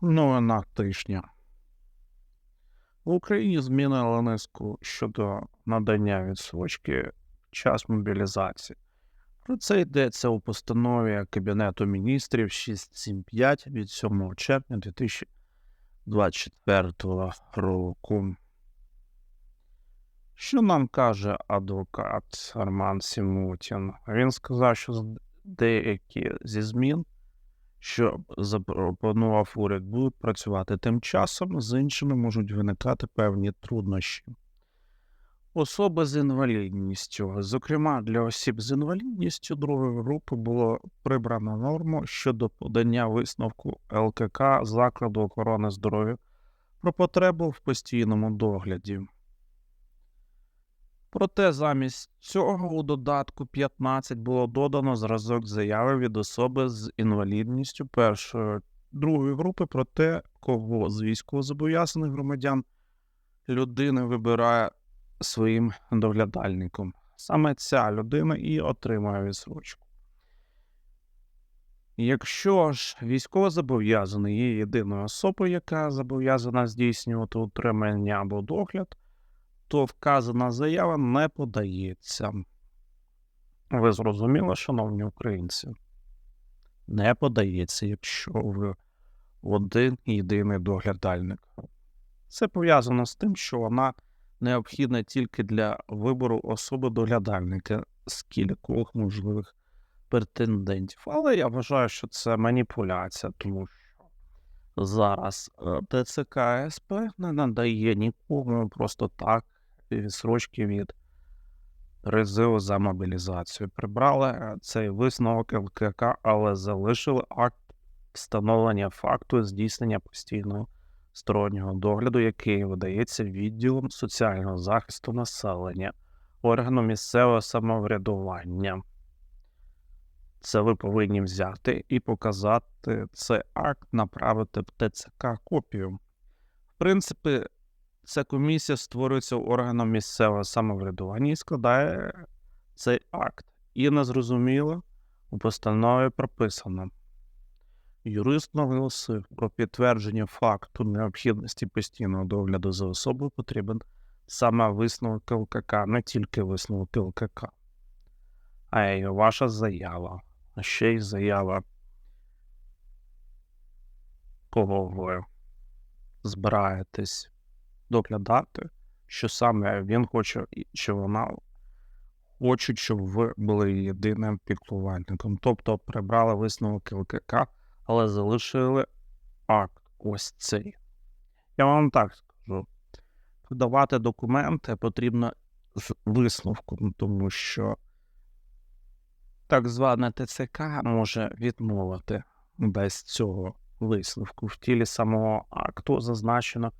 Новина тижня. В Україні змінили низку щодо надання відсрочки час мобілізації. Про це йдеться у постанові Кабінету міністрів 675 від 7 червня 2024 року. Що нам каже адвокат Арман Сімутін? Він сказав, що деякі зі змін що запропонував уряд, будуть працювати тим часом, з іншими можуть виникати певні труднощі. Особи з інвалідністю, зокрема для осіб з інвалідністю другої групи було прибрано норму щодо подання висновку ЛКК закладу охорони здоров'я про потребу в постійному догляді. Проте замість цього у додатку 15 було додано зразок заяви від особи з інвалідністю першої другої групи про те, кого з військовозобов'язаних громадян людина вибирає своїм доглядальником. Саме ця людина і отримує відсрочку. Якщо ж військовозобов'язаний є єдиною особою, яка зобов'язана здійснювати утримання або догляд, то вказана заява не подається. Ви зрозуміли, шановні українці? Не подається, якщо ви один єдиний доглядальник. Це пов'язано з тим, що вона необхідна тільки для вибору особи доглядальника з кількох можливих претендентів. Але я вважаю, що це маніпуляція, тому що зараз е, ТЦК СП не надає нікому просто так відсрочки від призиву за мобілізацію. Прибрали е, цей висновок ЛКК, але залишили акт встановлення факту здійснення постійного стороннього догляду, який видається відділом соціального захисту населення, органу місцевого самоврядування. Це ви повинні взяти і показати цей акт, направити в ТЦК копію. В принципі, ця комісія створюється органом місцевого самоврядування і складає цей акт. І незрозуміло у постанові прописано. Юрист наголосив про підтвердження факту необхідності постійного догляду за особою потрібен саме висновок ЛКК, не тільки висновок ЛКК, а й ваша заява, а ще й заява, кого ви збираєтесь доглядати, що саме він хоче, чи вона хочуть, щоб ви були єдиним піклувальником. Тобто прибрали висновок ЛКК, але залишили акт ось цей. Я вам так скажу. Подавати документи потрібно з висновком, тому що так зване ТЦК може відмовити без цього висновку. В тілі самого акту зазначено,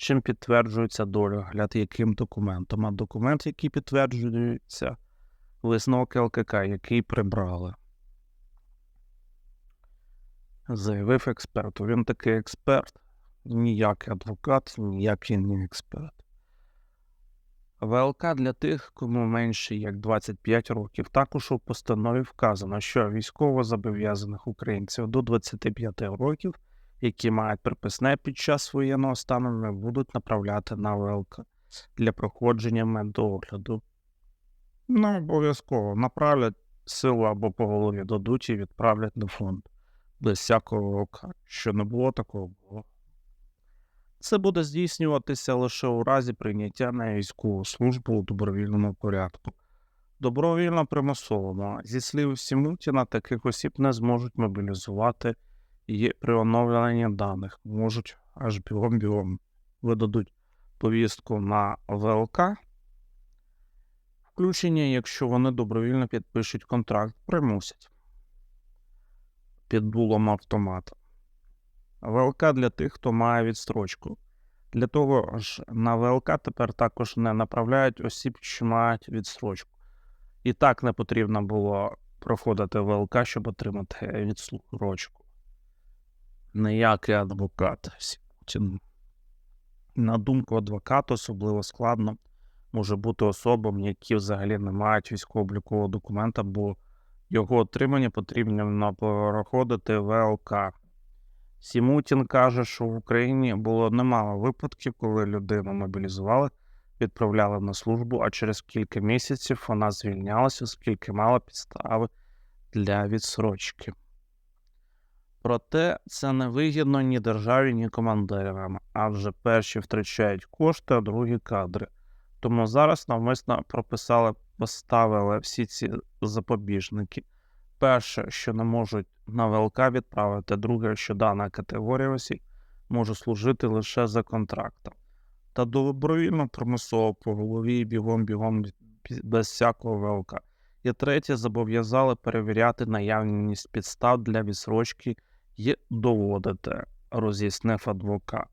чим підтверджується догляд, яким документом. А документ, який підтверджується, висновок ЛКК, який прибрали. Заявив експерт. Він такий експерт, ніякий адвокат, ніякий не експерт. ВЛК для тих, кому менше як 25 років, також у постанові вказано, що військово-зобов'язаних українців до 25 років, які мають приписне під час воєнного стану, не будуть направляти на ВЛК для проходження медогляду. Ну, обов'язково направлять силу або по голові дадуть і відправлять на фонд без всякого ока. Що не було такого було. Це буде здійснюватися лише у разі прийняття на військову службу у добровільному порядку. Добровільно примусовому. Зі слів Сімутіна, таких осіб не зможуть мобілізувати і при оновленні даних можуть аж бігом-бігом видадуть повістку на ВЛК. Включення, якщо вони добровільно підпишуть контракт, примусять під дулом автомата. ВЛК для тих, хто має відстрочку. Для того ж на ВЛК тепер також не направляють осіб, що мають відстрочку. І так не потрібно було проходити ВЛК, щоб отримати відстрочку. Ніякий адвокат. Сімутін. На думку адвоката, особливо складно може бути особам, які взагалі не мають військово-облікового документа, бо його отримання потрібно проходити ВЛК. Сімутін каже, що в Україні було немало випадків, коли людину мобілізували, відправляли на службу, а через кілька місяців вона звільнялася, оскільки мала підстави для відсрочки. Проте це не вигідно ні державі, ні командирам, адже перші втрачають кошти, а другі кадри. Тому зараз навмисно прописали, поставили всі ці запобіжники. Перше, що не можуть на ВЛК відправити, друге, що дана категорія осіб може служити лише за контрактом. Та добровільно примусово по голові бігом-бігом без всякого ВЛК. І третє, зобов'язали перевіряти наявність підстав для відсрочки і доводити, роз'яснив адвокат.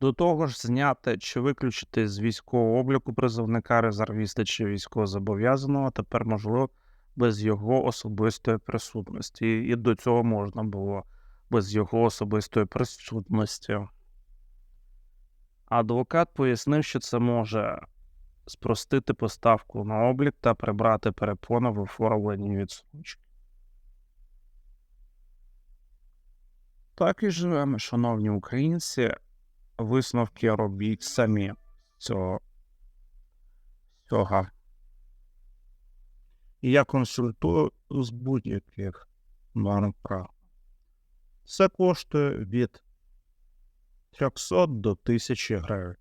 До того ж, зняти чи виключити з військового обліку призовника резервіста чи військовозобов'язаного тепер можливо без його особистої присутності. І до цього можна було без його особистої присутності. Адвокат пояснив, що це може спростити поставку на облік та прибрати перепони в оформленні відсрочки. Так і живемо, шановні українці. Висновки робіть самі цього. І я консультую з будь-яких норм прав. Це коштує від 300 до 1000 гривень.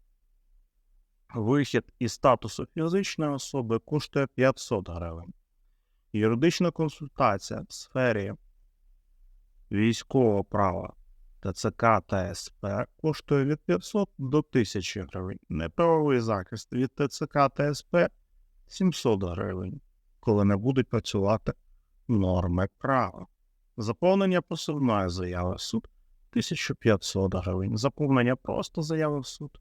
Вихід із статусу фізичної особи коштує 500 гривень. Юридична консультація в сфері військового права ТЦК та СП коштує від 500 до 1000 гривень. Неправовий захист від ТЦК та СП 700 гривень, коли не будуть працювати норми права. Заповнення посильної заяви в суд 1500 гривень. Заповнення просто заяви в суд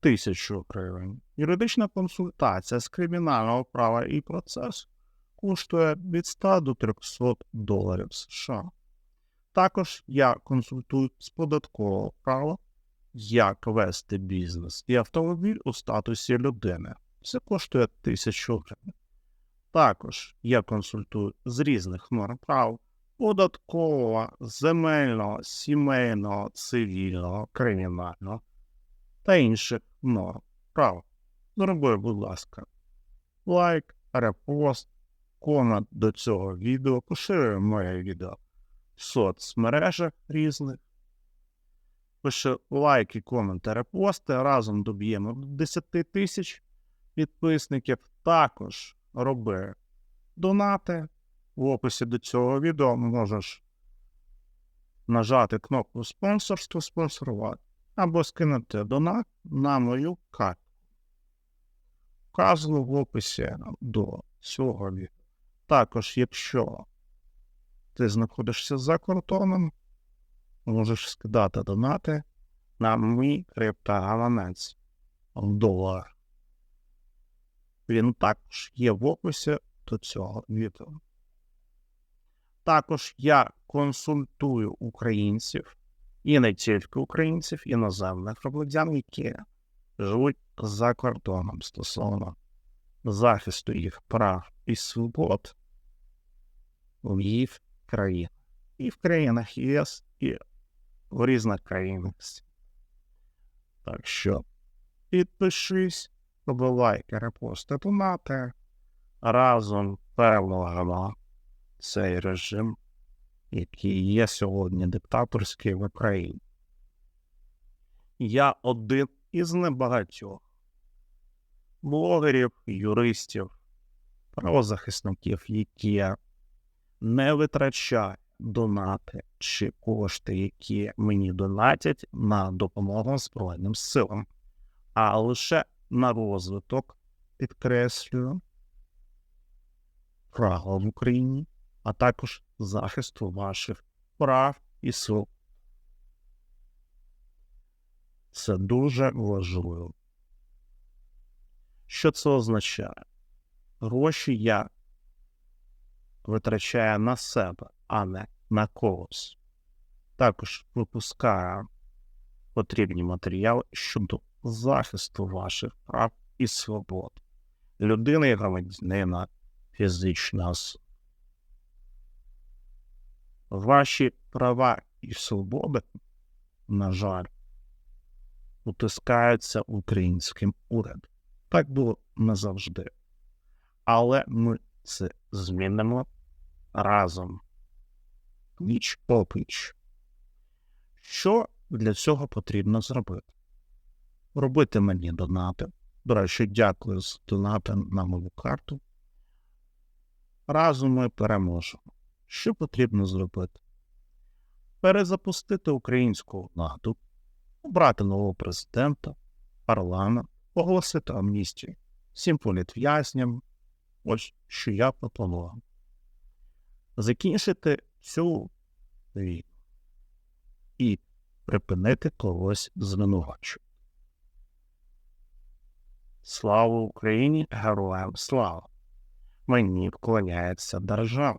1000 гривень. Юридична консультація з кримінального права і процесу коштує від 100 до 300 доларів США. Також я консультую з податкового права, як вести бізнес і автомобіль у статусі людини. Це коштує 1000 гривень. Також я консультую з різних норм прав податкового, земельного, сімейного, цивільного, кримінального та інших норм прав. Зроби, будь ласка, лайк, репост, комент до цього відео, поширюй моє відео соцмережах різних. Пиши лайки, коменти, репости. Разом доб'ємо 10 тисяч підписників. Також роби донати. В описі до цього відео можеш нажати кнопку спонсорство, спонсорувати або скинути донат на мою карту. Вказано в описі до цього відео. Також, якщо ти знаходишся за кордоном, можеш скидати донати на мій криптогаманець в долар. Він також є в описі до цього відео. Також я консультую українців і не тільки українців, іноземних громадян, які живуть за кордоном стосовно захисту їх прав і свобод в їх країнах. І в країнах ЄС, і в різних країнах. Так що підпишись, лайки, репости, донати. Разом переможемо цей режим, який є сьогодні диктаторський в Україні. Я один із небагатьох блогерів, юристів, правозахисників, які не витрачають донати чи кошти, які мені донатять на допомогу Збройним силам, а лише на розвиток, підкреслюю, права в Україні, а також захисту ваших прав і свобод. Це дуже важливо. Що це означає? Гроші я витрачаю на себе, а не на когось. Також випускаю потрібні матеріали щодо захисту ваших прав і свобод, людини і громадянина фізична. Ваші права і свободи, на жаль, утискаються українським урядом. Так було не завжди. Але ми це змінимо разом. Ніч попіч. Що для цього потрібно зробити? Робити мені донати. До речі, дякую за донати на мою карту. Разом ми переможемо. Що потрібно зробити? Перезапустити українську владу, обрати нового президента, парламент, оголосити амністію всім політв'язням. Ось що я пропоную. Закінчити цю війну і припинити когось звинувачувати. Слава Україні! Героям слава! Мені вклоняється держава.